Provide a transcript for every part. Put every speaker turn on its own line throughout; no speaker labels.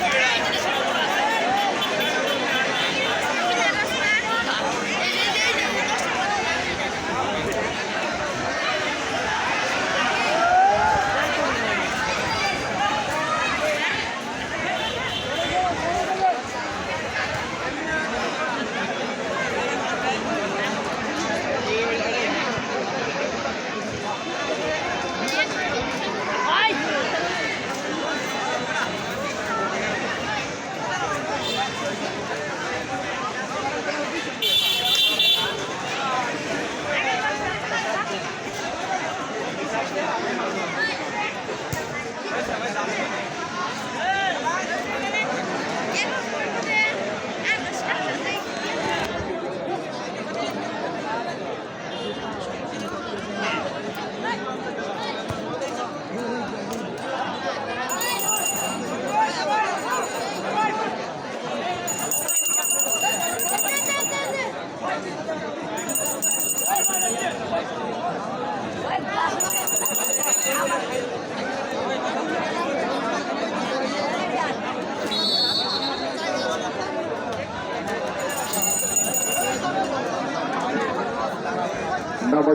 Yeah.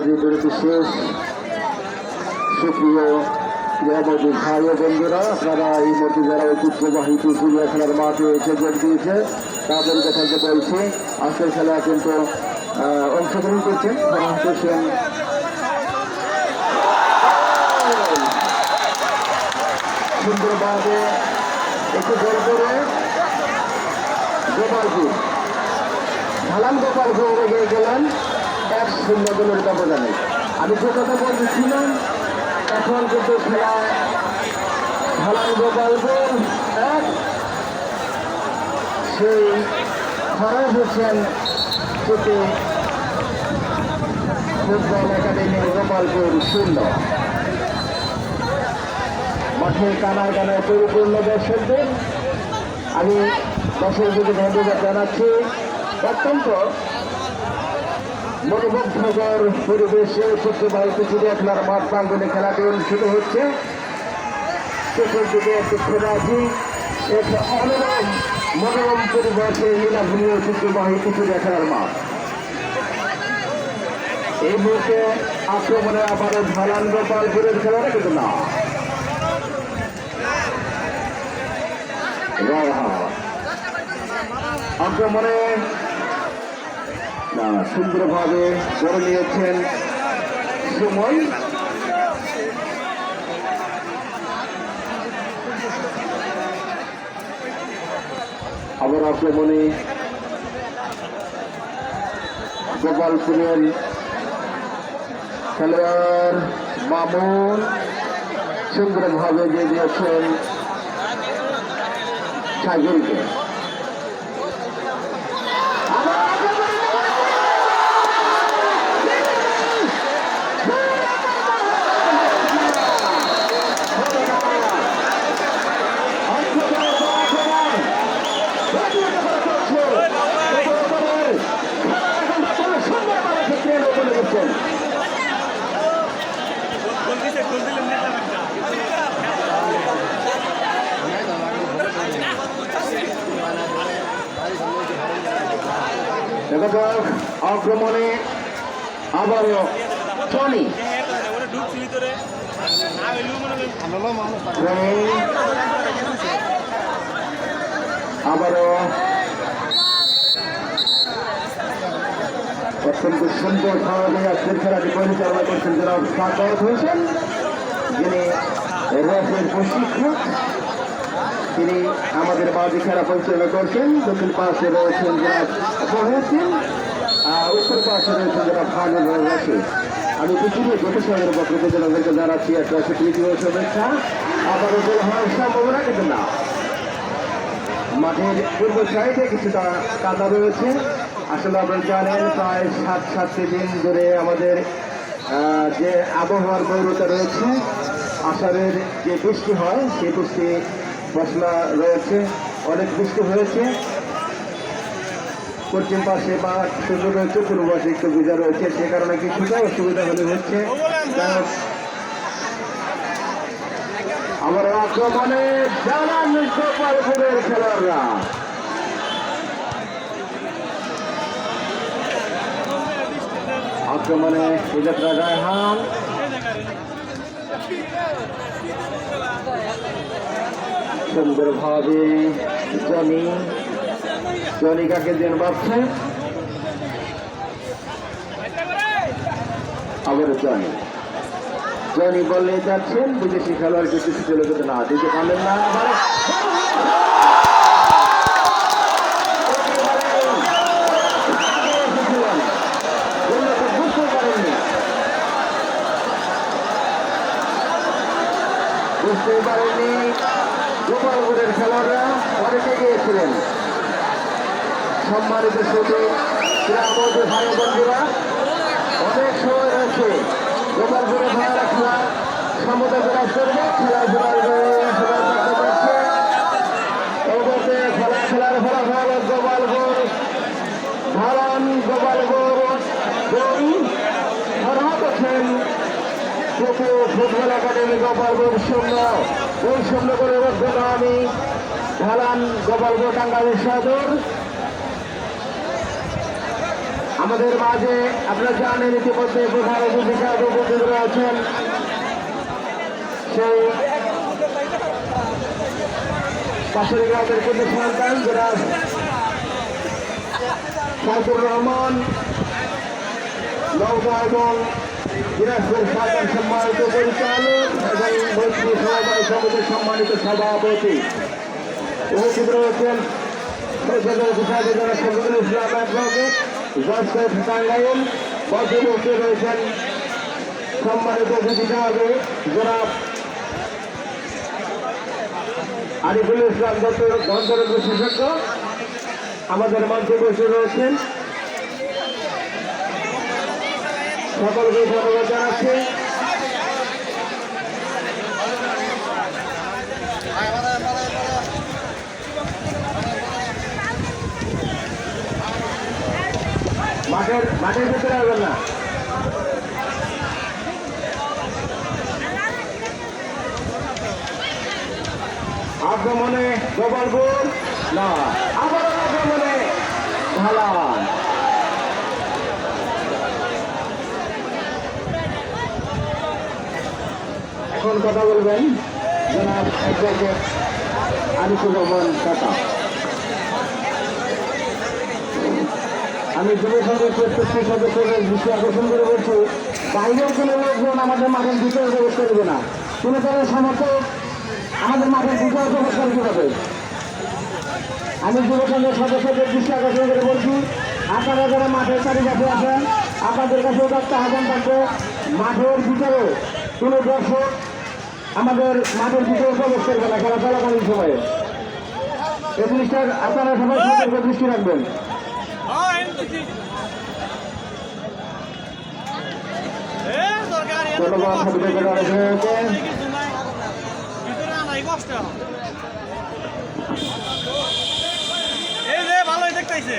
নামাজি বিরতি শেষ। সুপ্রিয় ইয়াবাদী ভাই বন্ধুরা, আপনারা এই মধ্যে যারা ঐতিহ্যবাহী পুরুলিয়া খেলার মাঠে এসে যোগ দিয়েছে, তাদের কথা যে বলছি, আজকের খেলা কিন্তু অংশগ্রহণ করছেন ফরহাদ হোসেন। সুন্দরভাবে একটু গোল করে গোপালপুর। ঢালান গোপালপুর এগিয়ে গেলেন। এক শূন্য গোলের ব্যবধানে আমি যে কথা বলতেছিলাম এখন কিন্তু খেলা ঢালান গোপালপুর এক, সেই ফরাজ হোসেন থেকে ফুটবল একাডেমি গোপালপুর শূন্য। মাঠে কানায় কানায় পরিপূর্ণ দর্শকদের। আমি দর্শকদেরকে ধন্যবাদ জানাচ্ছি। অত্যন্ত মনোমুগ্ধকর পরিবেশে ঐতিহ্যবাহী চিড়িয়াখানার মাঠ প্রাঙ্গনে খেলাটি অনুষ্ঠিত হচ্ছে। শেষের দিকে একটি খেলাটি এক অনরম মনোরম পরিবেশে লীলাভূমি ঐতিহ্যবাহী চিড়িয়াখানার মাঠ। এই মুহূর্তে আক্রমণে আবারও ঢালান গোপালপুরের খেলাটা কিন্তু না আক্রমণে সুন্দরভাবে করে নিয়েছেন সুমন। আবার আক্রমণে গোপালপুরের খেলোয়াড় মামুন। সুন্দরভাবে দিয়ে দিয়েছেন সাইকেলকে আক্রমণে আবারও টনি। আবারও অত্যন্ত সুন্দরভাবে আজকের খেলাটি পরিচালনা করছেন যারা সাকাত হয়েছেন যিনি রফের প্রশিক্ষক। তিনি আমাদের বাজি খেলা পরিচালনা করছেন। দক্ষিণ পাশে রয়েছেন যারা বহেছেন উত্তর পাশে রয়েছেন যারা ফাইনাল রয়েছে আমি পৃথিবীর গতিসংঘের পক্ষ থেকে তাদেরকে জানাচ্ছি, একটা স্বীকৃতি ও শুভেচ্ছা। আবারও গোল হওয়ার সম্ভাবনা কিন্তু না। মাঠের পূর্ব সাইডে কিছুটা কাদা রয়েছে। আসলে আপনারা জানেন, প্রায় সাত সাতটি দিন ধরে আমাদের যে আবহাওয়ার গৌরতা রয়েছে, আষাঢ়ের যে বৃষ্টি হয়, সেই বৃষ্টি মশলা রয়েছে, অনেক বৃষ্টি হয়েছে। পশ্চিম পাশে বা সুন্দর রয়েছে পূর্ব পাশে একটু ভিজা রয়েছে, সে কারণে কিছুটা অসুবিধা হলে হচ্ছে। আমার আক্রমণে যারা গোপালপুরের খেলোয়াড়রা। আক্রমণে সুযাত্রা রায়হান। সুন্দরভাবে জনি জনিকাকে দেন পাচ্ছে আবার জনি। জনি বললে যাচ্ছেন, বিদেশি খেলোয়াড় কিছু চলে যেতে না দিতে পারলেন না। আবার বুঝতে পারেননি বুঝতে পারেননি, গোপালপুরের খেলোয়াড়রা অনেকে গিয়েছিলেন। সম্মানিত সুযোগ ক্রীড়ামন্ত্রী ভাই বন্ধুরা, অনেক সময় রয়েছে। গোপালপুরে খেলা করবে। খেলাধুলার খেলার ফলাফল গোপালপুর ধারণ গোপালপুর দুই শূন্য দুই শূন্য করে রক্ষণ আমি ঢালান গোপালপুর টাঙ্গাইল সদর। আমাদের মাঝে আপনারা জানেন ইতিমধ্যে প্রধান অতিথিকা উপস্থিত রয়েছেন। সেই পাশের গ্রামের কিন্তু সন্তান, যারা শামসুর রহমান নৌকা এবং দিনাজপুর সরকার সম্মানিত পরিচালক এবং মৈত্রী সমবায় সমিতির সম্মানিত সভাপতি উপস্থিত রয়েছেন। পরিষদের অফিসার ইসলাম অ্যাডভোকেট। জজ টাঙ্গাইল রয়েছেন সম্মানিত অতিথি হবে জনাব আরিফুল ইসলাম দত্ত ধন্তরের বিশেষজ্ঞ আমাদের মঞ্চে বসে রয়েছেন। সকলকে ধন্যবাদ জানাচ্ছি। মাঠের মাঠের ভিতরে আসবেন না। আক্রমণে গোপালপুর, না আবার আক্রমণে ঢালান এখন কথা বলবেন, জনাব আনিসুর রহমান টাটা। আমি যুব সংঘের প্রত্যেকটি সদস্যদের দৃষ্টি আকর্ষণ করে বলছি, বাইরের কোনো লোকজন আমাদের মাঠের ভিতরে প্রবেশ করবে না। কোনো তাদের সমর্থক আমাদের মাঠের ভিতরে প্রবেশ করতে হবে আমি যুব সংঘের সদস্যদের দৃষ্টি আকর্ষণ করে বলছি, আপনারা যারা মাঠের চারিপাশে আছেন, আপনাদের কাছে একটা আহ্বান থাকবে, মাঠের ভিতরে কোনো দর্শক আমাদের মাঠের ভিতরে প্রবেশ করবে না খেলা চলাকালীন সময়ে এই জিনিসটা আপনারা সবাই দৃষ্টি রাখবেন।
এই যে ভালোই দেখতেছে।